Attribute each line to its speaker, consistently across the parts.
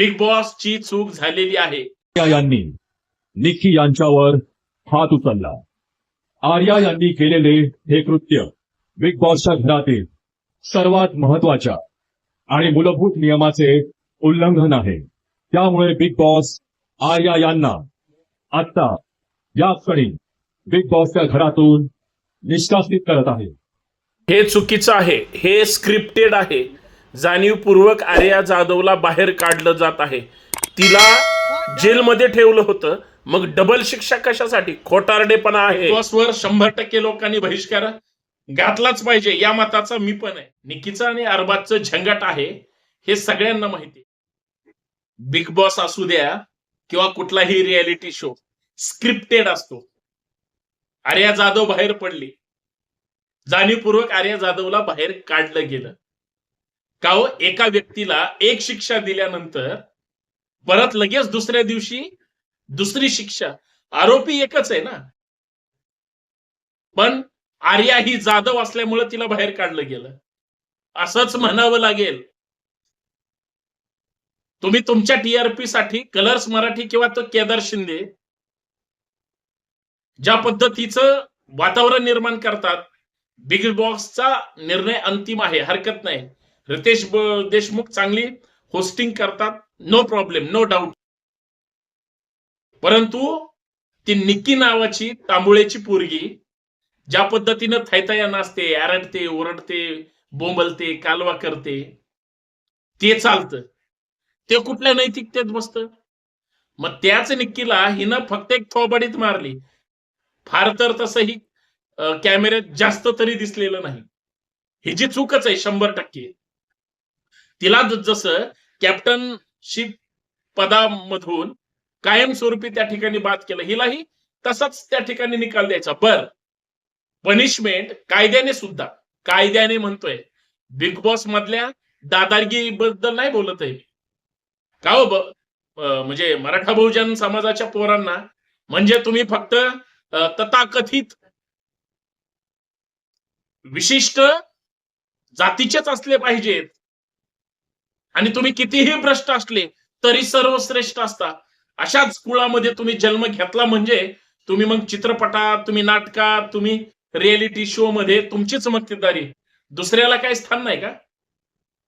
Speaker 1: Big boss ची चूक झालेली आहे.
Speaker 2: आर्या यांनी निक्की यांच्यावर हात उचलला. आर्या यांनी केलेले हे कृत्य बिग बॉसच्या घरातील सर्वात महत्त्वाच्या आणि मूलभूत नियमाचे उल्लंघन आहे. त्यामुळे बिग बॉस आर्या यांना आता या क्षणी बिग बॉसच्या घरातून निष्कासित करत आहे.
Speaker 1: हे चुकीचं आहे. हे स्क्रिप्टेड आहे. जाणीवपूर्वक आर्या जाधवला बाहेर काढलं जात आहे. तिला जेलमध्ये ठेवलं होतं. मग डबल शिक्षा कशासाठी? खोटारडेपणा आहे. शंभर टक्के लोकांनी बहिष्कार घातलाच पाहिजे. या मताचा मी पण आहे. निकीचा आणि अरबाजचं झंगट आहे हे सगळ्यांना माहिती बिग बॉस असू द्या किंवा कुठलाही रियालिटी शो स्क्रिप्टेड असतो. आर्या जाधव बाहेर पडली. जाणीवपूर्वक आर्या जाधवला बाहेर काढलं गेलं. का हो? एका व्यक्तीला एक शिक्षा दिल्यानंतर परत लगेच दुसऱ्या दिवशी दुसरी शिक्षा. आरोपी एकच आहे ना. पण आर्या ही जाधव असल्यामुळे तिला बाहेर काढलं गेलं. असंच म्हणावं लागेल. तुम्ही तुमच्या टीआरपी साठी कलर्स मराठी किंवा तो केदार शिंदे ज्या पद्धतीचं वातावरण निर्माण करतात बिग बॉक्सचा निर्णय अंतिम आहे हरकत नाही. रितेश देशमुख चांगली होस्टिंग करतात. नो प्रॉब्लेम नो डाऊट परंतु ती निक्की नावाची तांबुळेची पोरगी ज्या पद्धतीनं थैथया नाचते आरडते ओरडते बोंबलते कालवा करते ते चालतं. ते कुठल्या नैतिकतेत बसतं? मग त्याच निक्कीला हिनं फक्त एक थोबडीत मारली. फार तर तसंही कॅमेऱ्यात जास्त तरी दिसलेलं नाही. हिची चूकच आहे शंभर टक्के. तिला ज- जसं कॅप्टनशिप पदामधून कायमस्वरूपी त्या ठिकाणी बाद केलं. हिलाही तसाच त्या ठिकाणी निकाल द्यायचा. बर. पनिशमेंट कायद्याने सुद्धा कायद्याने म्हणतोय. बिग बॉस मधल्या दादारगी बद्दल नाही बोलत आहे का हो म्हणजे मराठा बहुजन समाजाच्या पोरांना? म्हणजे तुम्ही फक्त तथाकथित विशिष्ट जातीचेच असले पाहिजेत. आणि तुम्ही कितीही भ्रष्ट असले तरी सर्वश्रेष्ठ असता. अशाच कुळामध्ये तुम्ही जन्म घेतला म्हणजे तुम्ही मग चित्रपटात तुम्ही नाटकात तुम्ही रियालिटी शो मध्ये तुमचीच मक्तेदारी. दुसऱ्याला काही स्थान नाही का?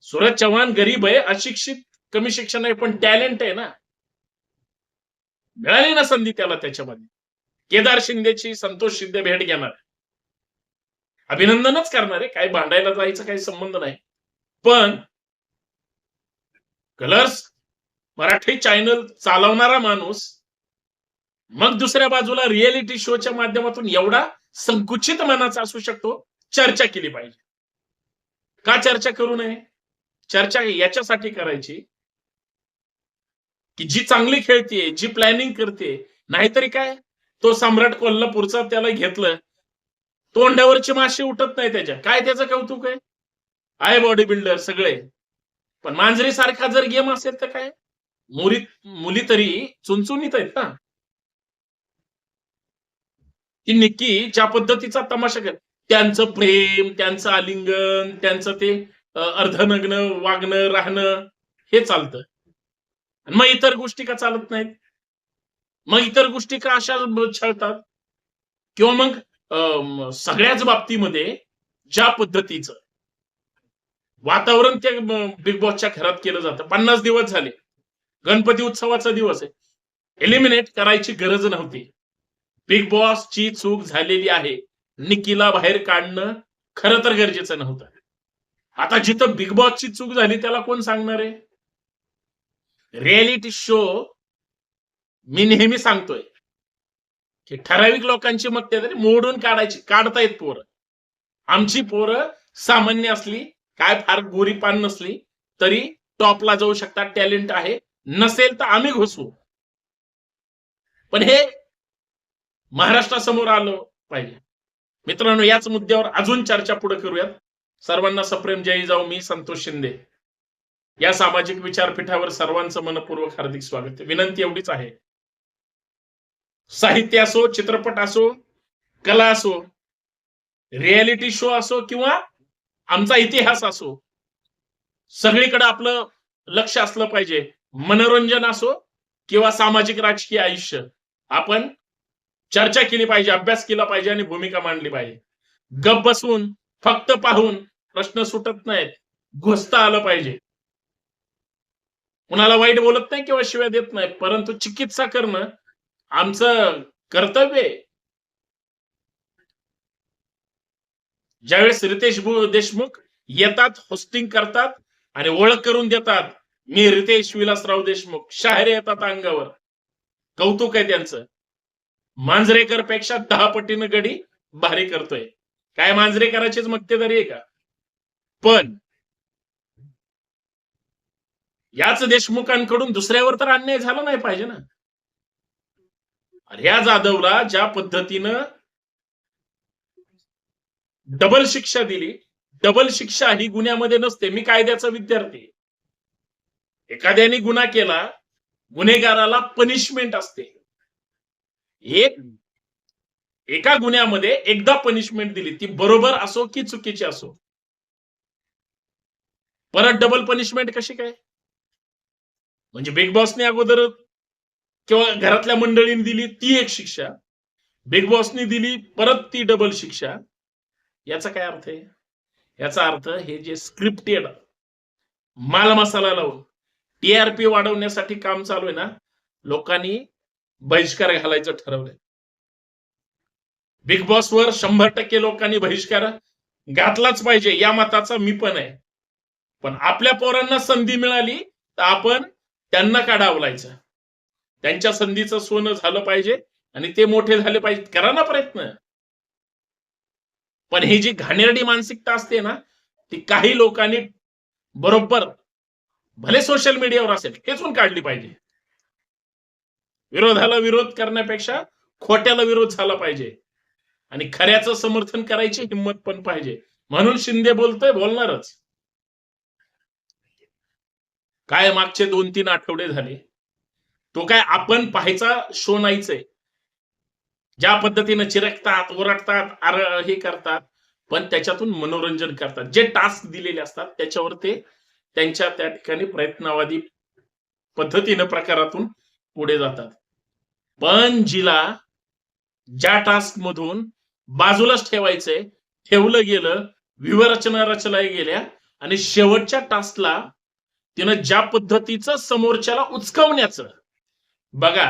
Speaker 1: सुरज चव्हाण गरीब आहे अशिक्षित कमी शिक्षण आहे पण टॅलेंट आहे ना. मिळाली ना संधी त्याला त्याच्यामध्ये. केदार शिंदेची संतोष शिंदे भेट घेणार. अभिनंदनच करणार आहे काही भांडायला जायचं काही संबंध नाही. पण कलर्स मराठी चॅनल चालवणारा माणूस मग दुसऱ्या बाजूला रियालिटी शोच्या माध्यमातून एवढा संकुचित मनाचा असू शकतो चर्चा केली पाहिजे. का चर्चा करू नये? चर्चा याच्यासाठी करायची की जी चांगली खेळतीये जी प्लॅनिंग करते नाहीतरी काय? तो सम्राट कोल्हापूरचा त्याला घेतलं. तोंडावरची माशी उठत नाही त्याच्या. काय त्याचं कौतुक आहे? आहे बॉडी बिल्डर सगळे. पण मांजरी सारखा जर गेम असेल तर काय? मुली मुली तरी चुनचुनीत आहेत ना. ती निक्की ज्या पद्धतीचा तमाशा कर त्यांचं प्रेम त्यांचं आलिंगन त्यांचं ते अर्धनग्न वागणं राहणं हे चालतं. आणि मग इतर गोष्टी का चालत नाहीत? मग इतर गोष्टी का अशा छळतात? किंवा मग अं, सगळ्याच बाबतीमध्ये ज्या पद्धतीचं वातावरण त्या बिग बॉसच्या घरात केलं जातं. पन्नास दिवस झाले. गणपती उत्सवाचा दिवस आहे. एलिमिनेट करायची गरज नव्हती. बिग बॉस ची चूक झालेली आहे. निकीला बाहेर काढणं खरं तर गरजेचं नव्हतं. आता जिथं बिग बॉसची चूक झाली त्याला कोण सांगणार आहे? रियालिटी शो मी नेहमी सांगतोय. की ठराविक लोकांची मग ते तरी मोडून काढायची काढतायत पोरं. आमची पोरं सामान्य असली काय फार गोरी पान नसली तरी टॉपला जाऊ शकता टॅलेंट आहे. नसेल तर आम्ही घुसू. पण हे महाराष्ट्रासमोर आलं पाहिजे. मित्रांनो याच मुद्द्यावर अजून चर्चा पुढे करूयात. सर्वांना सप्रेम जय जाऊ मी संतोष शिंदे. या सामाजिक विचारपीठावर सर्वांचं मनपूर्वक हार्दिक स्वागत. विनंती एवढीच आहे. साहित्य असो चित्रपट असो कला असो रियालिटी शो असो किंवा आमचा इतिहास असो सगळीकडे आपलं लक्ष असलं पाहिजे. मनोरंजन असो किंवा सामाजिक राजकीय आयुष्य. आपण चर्चा केली पाहिजे अभ्यास केला पाहिजे आणि भूमिका मांडली पाहिजे. गप बसून फक्त पाहून प्रश्न सुटत नाहीत. घुसता आलं पाहिजे. कुणाला वाईट बोलत नाही किंवा शिव्या देत नाही परंतु चिकित्सा करणं आमचं कर्तव्य आहे. ज्यावेळेस रितेश देशमुख येतात होस्टिंग करतात आणि ओळख करून देतात मी रितेश विलासराव देशमुख. शाहिरे येतात अंगावर. कौतुक आहे त्यांचं. मांजरेकरपेक्षा दहा पटीनं गडी भारी करतोय. काय मांजरेकराचीच मक्तेदारी आहे का? पण याच देशमुखांकडून दुसऱ्यावर तर अन्याय झाला नाही पाहिजे ना. या जाधवला ज्या पद्धतीनं डबल शिक्षा दिली. डबल शिक्षा ही गुन्ह्यामध्ये नसते. मी कायद्याचा विद्यार्थी एखाद्याने गुन्हा केला गुन्हेगाराला पनिशमेंट असते. एक एका गुन्ह्यामध्ये एकदा पनिशमेंट दिली ती बरोबर असो की चुकीची असो. परत डबल पनिशमेंट कशी काय? म्हणजे बिग बॉसने अगोदर किंवा घरातल्या मंडळीने दिली ती एक शिक्षा. बिग बॉसने दिली परत ती डबल शिक्षा. याचा काय अर्थ आहे? याचा अर्थ हे जे स्क्रिप्टेड माल मसाला लावून टीआरपी वाढवण्यासाठी काम चालू आहे ना लोकांनी बहिष्कार घालायचं ठरवलंय. बिग बॉस वर शंभर टक्के लोकांनी बहिष्कार घातलाच पाहिजे या मताचा मी पण आहे. पण आपल्या पोरांना संधी मिळाली तर आपण त्यांना का डावलायचं त्यांच्या संधीचं सोनं झालं पाहिजे आणि ते मोठे झाले पाहिजे. करा ना प्रयत्न. पण ही जी घाणेरडी मानसिकता असते ना ती काही लोकांनी बरोबर भले सोशल मीडियावर असेल खेचून काढली पाहिजे. विरोधाला विरोध करण्यापेक्षा खोट्याला विरोध झाला पाहिजे. आणि खऱ्याचं समर्थन करायची हिंमत पण पाहिजे. म्हणून शिंदे बोलतोय बोलणारच. काय मागचे दोन तीन आठवडे झाले. तो काय आपण पाहायचा शो नाहीच आहे. ज्या पद्धतीनं चिरकतात ओरडतात आर हे करतात पण त्याच्यातून मनोरंजन करतात. जे टास्क दिलेले असतात त्याच्यावर ते त्यांच्या त्या ठिकाणी प्रयत्नवादी पद्धतीनं प्रकारातून पुढे जातात. पण जिला ज्या टास्क मधून बाजूलाच ठेवायचंय ठेवलं गेलं विवरचना रचल्या गेल्या आणि शेवटच्या टास्कला तिनं ज्या पद्धतीचं समोरच्याला उचकवण्याचं बघा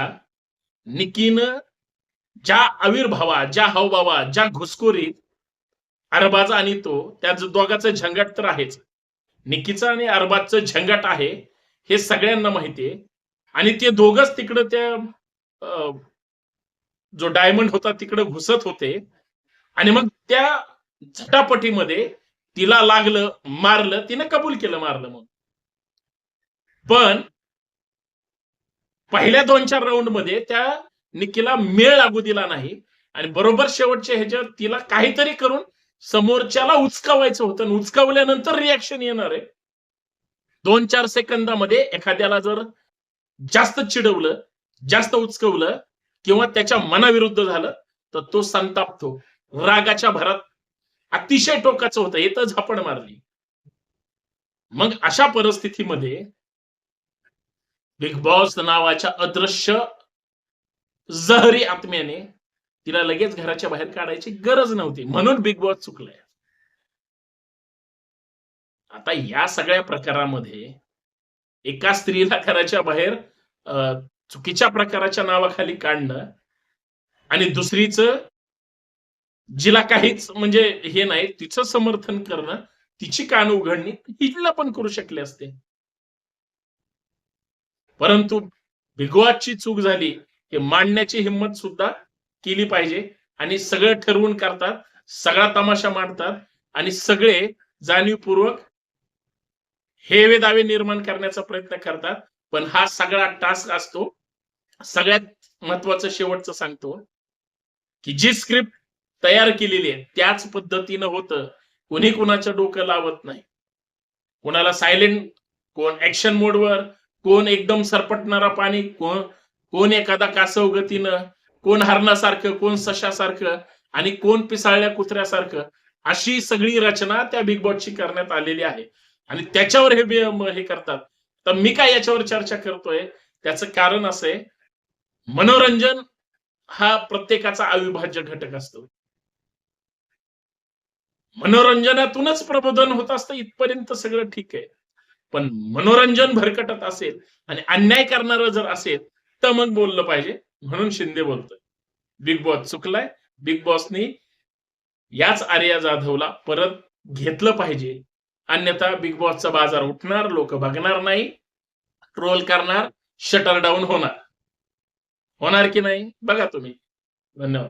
Speaker 1: निकीनं ज्या आविर्भावा ज्या हावभावा ज्या घुसखोरीत अरबाचा आणि तो त्या दोघाचं झंगट तर आहेच. निकीचं आणि अरबाजचं झंगट आहे हे सगळ्यांना माहितीये आणि ते दोघच तिकडं त्या जो डायमंड होता तिकडे घुसत होते. आणि मग त्या झटापटीमध्ये तिला लागलं मारलं तिनं कबूल केलं मारलं मग पण पहिल्या दोन चार राऊंडमध्ये त्या निकीला मेळ लागू दिला नाही. आणि बरोबर शेवटच्या ह्याच्यावर तिला काहीतरी करून समोरच्याला उचकावायचं होतं. आणि उचकावल्यानंतर रिॲक्शन येणार आहे. दोन चार सेकंदामध्ये एखाद्याला जर जास्त चिडवलं जास्त उचकवलं किंवा त्याच्या मनाविरुद्ध झालं तर तो संतापतो रागाच्या भरात अतिशय टोकाचं होतं. हे तर मारली. मग अशा परिस्थितीमध्ये बिग बॉस नावाच्या अदृश्य जहरी आत्म्याने तिला लगेच घराच्या बाहेर काढायची गरज नव्हती. म्हणून बिग बॉस चुकलाय. आता या सगळ्या प्रकारामध्ये एका स्त्रीला घराच्या बाहेर चुकीच्या प्रकाराच्या नावाखाली काढणं आणि दुसरीच जिला काहीच म्हणजे हे नाही तिचं समर्थन करणं तिची कान उघडणी हिला पण करू शकले असते. परंतु बिगवाची चूक झाली. हे मांडण्याची हिंमत सुद्धा केली पाहिजे. आणि सगळं ठरवून करतात सगळा तमाशा मांडतात आणि सगळे जाणीवपूर्वक हेवे दावे निर्माण करण्याचा प्रयत्न करतात. पण हा सगळा टास्क असतो. सगळ्यात महत्वाचं शेवटचं सांगतो की जी स्क्रिप्ट तयार केलेली आहे त्याच पद्धतीनं होतं. कोणी कुणाच्या डोकं लावत नाही. कोणाला सायलेंट कोण ऍक्शन मोडवर कोण एकदम सरपटणारा पाणी कोण कोण एखादा कासव गतीनं कोण हरणासारखं कोण सशासारखं आणि कोण पिसाळल्या कुत्र्यासारखं अशी सगळी रचना त्या बिग बॉसची करण्यात आलेली आहे. आणि त्याच्यावर हे हे करतात. तर मी काय याच्यावर चर्चा करतोय? त्याचं कारण असं आहे मनोरंजन हा प्रत्येकाचा अविभाज्य घटक असतो. मनोरंजनातूनच प्रबोधन होत असतं इथपर्यंत सगळं ठीक आहे. पण मनोरंजन भरकटत असेल आणि अन्याय करणारं जर असेल तर मग बोललं पाहिजे म्हणून शिंदे बोलतोय. बिग बॉस चुकलाय. बिग बॉसनी याच आर्या जाधवला परत घेतलं पाहिजे. अन्यथा बिग बॉसचा बाजार उठणार लोक बघणार नाही ट्रोल करणार शटर डाऊन होणार. होणार की नाही? बघा तुम्ही. धन्यवाद.